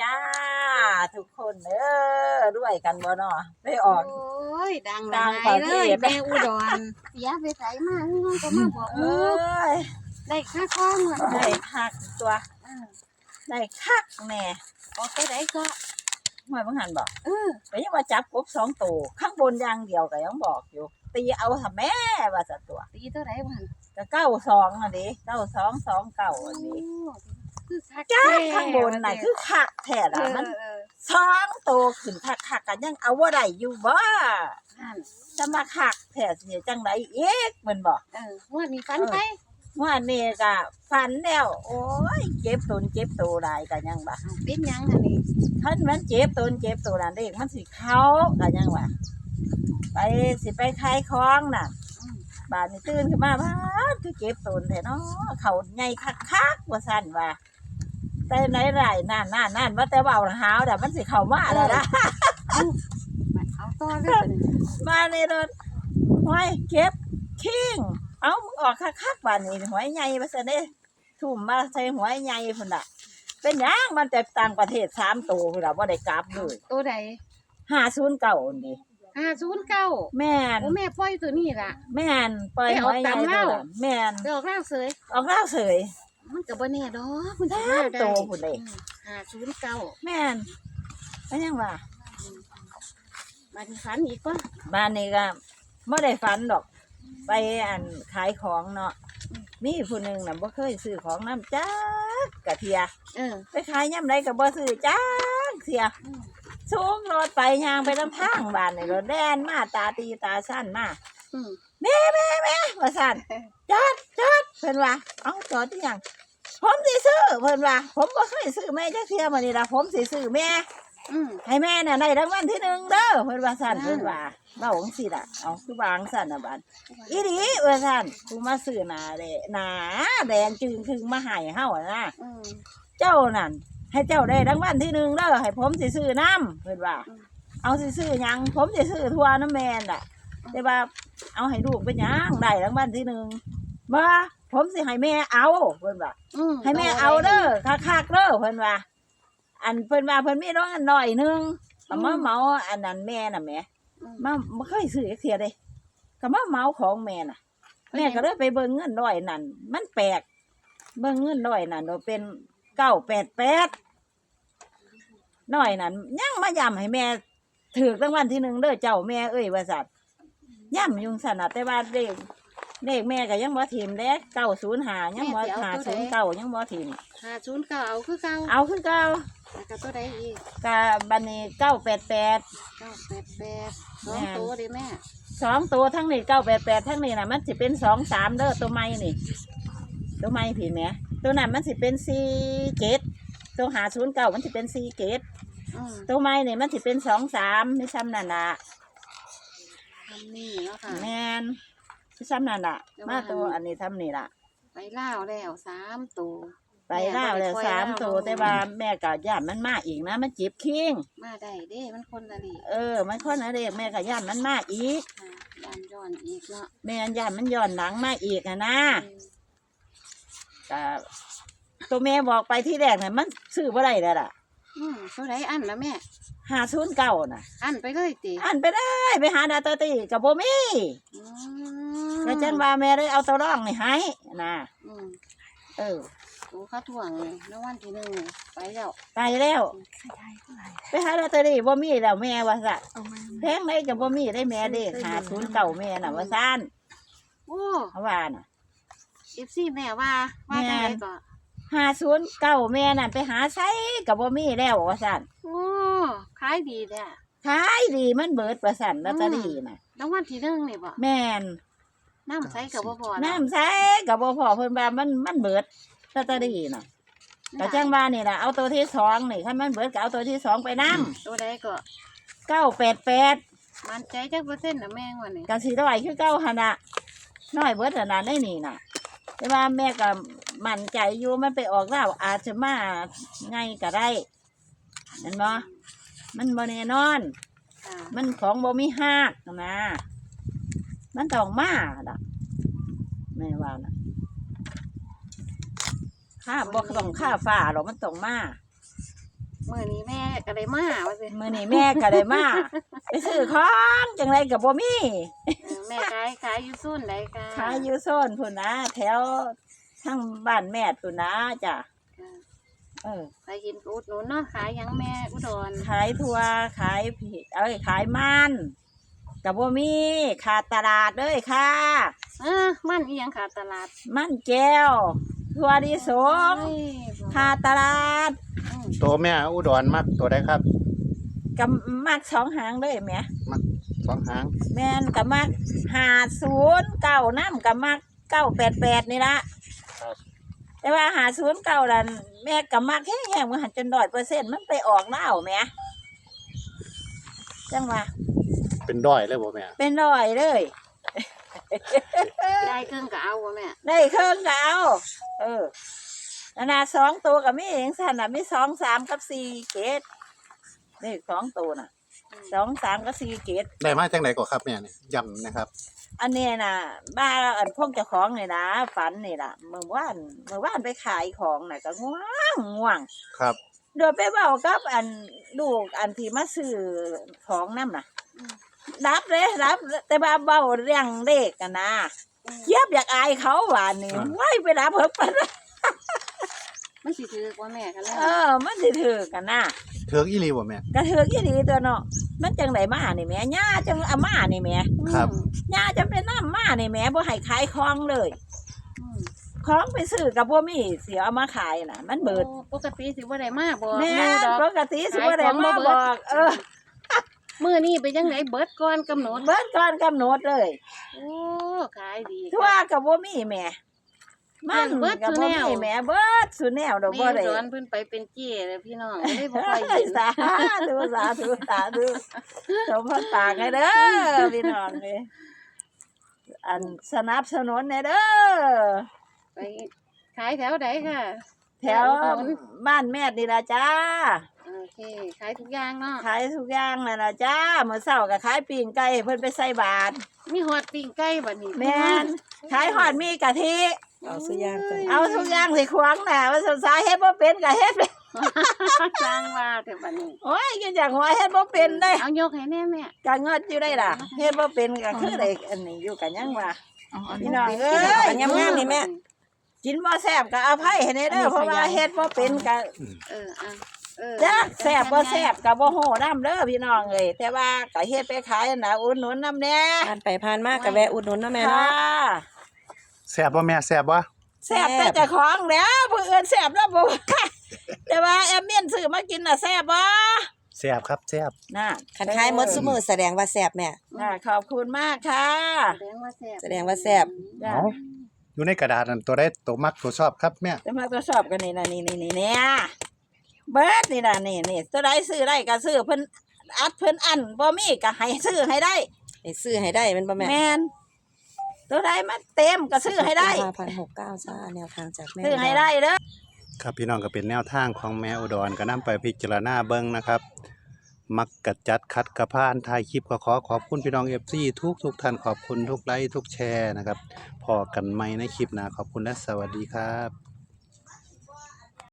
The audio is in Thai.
จ้า ทุกคนเด้อด้วยกันบ่เนาะไปออก โอ้ยดังหดัลางยประเลเทยศแม่อุดรเสียไปไสมาเงินก็มาบอกเอมู้ยได้ค่าข้องว่ะได้คักตัวเออได้คักแน่ออกไปไหนก็หวยบังหันบอกเออก็ยังว่าจับกบสองตัวข้างบนอย่างเดียวก็ยังบอกอยู่ ตีเอาทำแม่ว่าสัตว์ตัวตีเท่าไหร่วันก็เก้าสองอันนี้เก้าสองสองเก้าอันนี้ คือคักจ้าแท้ข้างบนน่ะคือคักแท้เอละอมันเออสองตัวขึ้นคักคักๆกันยังเอาว่าได้อยู่บ่นั่นจะมาคักแท้สิจังไดอีกแมันบอกเออว่ามีฟันไปว่านี่ก็ฝันแล้ว โอ้ยเจ็บตนเจ็บตัวได้กันยังบ่เอาเป็นหยังอันนี้ท่านมันเจ็บตนเจ็บตัวนั่นเองมันสิเข้ากันยังบ่ไปสิไปขายของน่ะอืมบ้านนี่ตื่นขึ้นมาบ้านคือเจ็บตนแท้เนาะเขาใหญ่คักๆว่าซั่นว่า แต่ไหนไรนั่นนั่นนั่นว่าแต่ว่าเอาหาวแต่มันสิเข้ามาแล้วนะเอาต่อเลยบัดนี้มาในรถห้อยเก็บคิงเอามึงออกคักๆบ้านนี้หวยใหญ่ว่าซั่นเด้ทุ่มมาใส่หวยใหญ่พุ่นน่ะ เป็นหยังมันแต่ต่างประเทศสามตัวพุ่นน่ะบ่ได้กลับเลยตัวใด509นี่ห้าศูนย์เก้าแม่นโอ้แม่ปล่อยตัวนี้ล่ะ แม่นปล่อยหวยใหญ่ไปออกตามตัวเล่านั้นแม่นไปออกเล่าเสยออกเล่าวเสย มันก็บ่แน่ดอกมันสิแท้มาได้โตพุ่นเด้ห้าศูนย์เก้าแม่นเป็นหยังว่าบัดนี้ฝันอีกว่าบ้านนี้ก็ไม่ได้ฝันดอก ไปอันขายของเนาะมีผู้หนึ่งน่ะบ่เคยซื้อของน้ำจ้ากะเทีย เออ ไปขายย่ำไรก็บ่ซื้อจ้ากเทียอืม สูงรถไปยางไปลำทางบ้านนี่รถแดนมาตาตีตาสั้นมาอืม แม่แม่แม่ว่าสั้นจอดจอดเพิ่นว่าเอ้าจอดที่ยัง ผมสิซื้อเพิ่นว่าผมบ่เคยซื้อแม่จักเทียมานี่ล่ะผมสิซื้อแม่ อืม ให้แม่น่ะได้รางวัลที่หนึ่งเด้อเพิ่นว่าสั่นอ่า เพิ่นว่าเว้าจังซี่ล่ะเอาคือวางสั่นน่ะบัดอีหลีว่าสั่นกูมาซื้อหนาแดหนาแดงจึงคึงมาให้เฮาอะนะอืม เจ้านั่นให้เจ้าได้รางวัลที่หนึ่งเด้อให้ผมสิซื้อน้ำเพิ่นว่า อืม เอาสิซื้อหยังผมสิซื้อทั่วน้ำแม่นล่ะแต่ว่าเอาให้ลูกเป็นหยังได้รางวัลที่หนึ่งมา ผมสิให้แม่เอาเพิ่นว่าอืมให้แม่เอาเด้อคักๆเด้อเพิ่นว่า อันเพิ่นว่าเพิ่นมีน้องอันน้อยหนึงเอามาเมาอันนั้นแม่น่ะแหม่อืม มาบ่เคยซื้อจักเทียเด้ก็มาเมาของแม่น่ะ แม่ก็เลยไปเบิ่งเงินน้อยนั่นมันแปลกเบิ่งเงินน้อยนั่นว่าเป็น988น้อยนั่นยังมาย้ำให้แม่ถูกรางวัลที่หนึ่งเด้อเจ้าแม่เอ้ยว่าซั่นย้ำอยุงซั่นน่ะแต่ว่าเลข เลขแม่ก็ยังบ่ทิมเด้905ยังบ่509ยังบ่ทิมห้าศูนย์เก้าเอาคือเก้าเอาคือเก่าแล้วก็ตัวใดอีกกะบันนี้เก้าแปดแปด เก้าแปดแปดสองแม่นตัวเด้แม่สองตัวทั้งนี้เก้าแปดแปดทั้งนี้นะมันสิเป็นสองสามเด้อตัวไม้นี่ตัวไม้ผีแหม่ตัวนั้นมันสิเป็นสี่เกตตัวหาศูนย์เก้ามันสิเป็นสี่เกตอืมตัวไม้นี่มันสิเป็นสองสามไม่ซ้ำนั่นละทำนี่เนาะค่ะแมน ไม่ซ้ำนั่นละแต่ว่ามาตัวอันนี้ทำนี่ละไปเล่าวแล้วสามตัวไปล่าวแล้วสามตัวแต่ว่าแม่ก็ย่านมันมาอีกนะ มันจีบคิงมาได้เด้ มันคนละดิเออ มันคนอะไรแม่ก็ย่านมันมาอีกค่ะยานย้อนอีกเนาะแม่นย่านมันย้อนหลังมาอีกอะนะอืมก็ตัวแม่บอกไปที่แรกน่ะมันซื้อบ่ได้แล้วล่ะอืมตัวใดอันละแม่ หาศูนย์เก่าน่ะ อันไปเลยติอันไปได้ไปหาดาตอตีกับโบมี่อืม แล้วจังว่าแม่ได้เอาตัวร่องนี่ให้นะอืมเออโอ้ข้าถ่วงเลยแล้ววันที่หนึ่งไปแล้วไปแล้ว ไปหาดาตอตีบ่มีแล้วแม่ว่าซะเอามาแพงได้กับบ่มีได้แม่เด้หาศูนย์เก่าแม่น่ะว่าซ่านโอ้เขาว่าน่ะเอฟซีแม่ว่าว่าจังไดก็หาศูนย์เก่าแม่น่ะไปหาไสกับบ่มีแล้วว่าซ่านโอ้ขายดีแท้ขายดีมันเบิดว่าซั่นลอตเตอรี่น่ะแล้ววันที่หนึ่งนี่บ่แม่น น้ำใสกับบ่พอแล้วน้ำใสกับบ่พอเพิ่นว่ามันมันเบิดลอตเตอรี่น่ะก็จังว่านี่ล่ะเอาตัวที่สองนี่คันมันเบิดก็เอาตัวที่สองไปนำตัวใดก็เก้าแปดแปดมันใจจักเปอร์เซ็นต์นะแม่งวันนี้ก็สิร้อยคือเก้าหั่นน่ะน้อยเบิดหั่นน่ะได้นี่น่ะ แต่ว่าแม่ก็มั่นใจอยู่มันไปออกแล้วอาจจะมาไงก็ได้เห็นบ่มันบ่แน่นอนค่ะมันของบ่มีฮากนะ มันต้องมาล่ะแม่ว่าน่ะค่าบ่ต้องค่าฟ้าหรอกมันต้องมาโอ้มื้อนี้แม่ก็ได้มาว่าสิมื้อนี้แม่ก็ได้มาไปซื้อของจังไดก็บ่มีเออแม่ขายขายอยู่ซุ่นใดค่ะขายอยู่โซนพุ่นนะแถวทางบ้านแม่พุ่นนะจ้ะค่ะเออไปกินอุดหนุนเนาะขายหยังแม่อุดรขายทั่วขายผิเอ้ยขายมัน กับบ่มีขาดตลาดเลยค่ะ เออมันอีหยังขาดตลาดมันแก้วทั่วดิสงเอ้ยขาดตลาดอืมตัวแม่อุดรมักตัวใดครับ กับมักสองหางเลยแหมมักสองหางแม่นกับมักหาศูนย์เก้าน้ำกับมักเก้าแปดแปดนี่ละครับแต่ว่าหาศูนย์เก้าดันแม่กับมักแห้งๆมันหันจนดอยเปอร์เซ็นต์มันไปออกเล่าวแหมจังว่า เป็นด้อยเลยบ่แม่เป็นดอยเลย ได้เครื่องก็เอาบ่แม่ได้เครื่องก็เอาเออนานาสองตัวกับมีเองสันน่ะมีสองสามกับสี่เกตนี่สองตัวน่ะสองสามกับสี่เกตได้มาจังไดก็ครับแม่นี่ย้ำนะครับ อันเนี้ยน่ะ บ้าอันพวกเจ้าของนี่นะฝันนี่ล่ะเมื่อวานเมื่อวานไปขายของน่ะก็ง่วงง่วง ครับโดยไปเบากับอันลูกอันที่มาซื้อของนั่นน่ะ รับเลยรับ แต่ว่าเบาเรื่องเลขกันนะเยียบอยากอายเขาหวานนี่ไว้ไปรับเพิ่มปันมันสิถือกว่าแม่กันแล้วเออ มันสิถือกันนะเถือกอีหลีบ่แม่กระถือกี่ดีตัวเนาะมันจังไดมานี่แหม่ย่าจังเอามานี่แหม่ครับย่าจังเป็นน้ำมานี่แหม่บ่ให้ขายของเลยอืมของไปซื้อกับบ่มีเสียเอามาขายน่ะ มันเบิดโอ้ปกติสิบ่ได้มาบ่แม่ดอกปกติสิบ่ได้มาบอกเออ มื้อนี้ไปจังไดเบิดก่อนกำหนดเบิดก่อนกำหนดเลยโอ้ขายดีทั่วกับบ่มีแหม่มันเบิดกับซุบ่แนวมีแหม่เบิดสุแนวดอกบ่แม่ได้สอนเพิ่นไปเป็นเจ้เลยพี่น้องเลยบ่ค่อยเฮ้เห็ยนสาธุสาธุสาธุสมพรปากให้เด้อพี่น้องเอ้ยอันสนับสนุนให้เด้อไปขายแถวใดค่ะ แถวบ้านแม่นี่ล่ะจ้า โอเคขายทุกอย่างเนาะขายทุกอย่างนั่นล่ะจ้ามื้อเช้าก็ขายปิ้งไก่ให้เพิ่นไปใส่บาตรมีฮอดปิ้งไก่บัดนี้แม่นขายฮอดมีกะทิ เอาสุย่างกันเอาทุกอย่างสิขวางน่ะว่าสงสายเฮ็ดบ่เป็นก็เฮ็ดไปสร้างว่าแต่บัดนี้โอ้ยกินจากหัวเฮ็ดบ่เป็นได้เอายกให้แน่แม่ก็เงิดอยู่ได้ล่ะเฮ็ดบ่เป็นก็คือได้อันนี้อยู่กันยังว่าพี่น้องเอ้ยอันยำงามนี่แม่กินบ่แซ่บก็อภัยให้แน่เด้อเพราะว่าเฮ็ดบ่เป็นก็เอออะเออ จักแซ่บบ่แซ่บก็บ่ฮู้นำเด้อพี่น้องเอ้ยแต่ว่าก็เฮ็ดไปขายน่ะอุดหนุนนำแน่ผ่านไปผ่านมากกับแวะอุดหนุนเนาะแม่ค่ะเนาะแซ่บบ่แม่แซ่บบ่แซ่บแต่เจ้าของแหล้วผู้อื่นแซ่บแล้วบ่แต่ว่าแอมเมียนซื้อมากินน่ะแซ่บบ่แซ่บครับแซ่บน่ะคันคายหมดซุมือแสดงว่าแซ่บแม่ น่ะขอบคุณมากค่ะ แสดงว่าแซ่บแสดงว่าแซ่บ จ้ะ เอาอยู่ในกระดาษนั่นตัวใดตัวมักตัวชอบครับแม่ จะมาตรวจสอบกันนี่นะนี่นี่นี่เนี่ย เบิดนี่นะนี่นี่ตัวใดซื้อได้ก็ซื้อเพิ่นอัดเพิ่นอันบ่มีก็ให้ซื้อให้ได้ให้ซื้อให้ได้แมันบ่แม่แมนตัวใดมันเต็มก็ซื้อให้ได้ ห้าพันหกเก้าจ้าแนวทางจากแม่ซื้อให้ได้เด้อ ครับพี่น้องก็เป็นแนวทางของแม่อุดรก็นํไปพิจารณาเบิ่งนะครับ มักกัดจัดคัดกระพานถ่ายคลิปก็ขอขอบคุณพี่น้อง FC ทุกทุกๆท่านขอบคุณทุกไลค์ทุกแชร์นะครับพอกันใหม่ในคลิปหน้าขอบคุณและสวัสดีครับ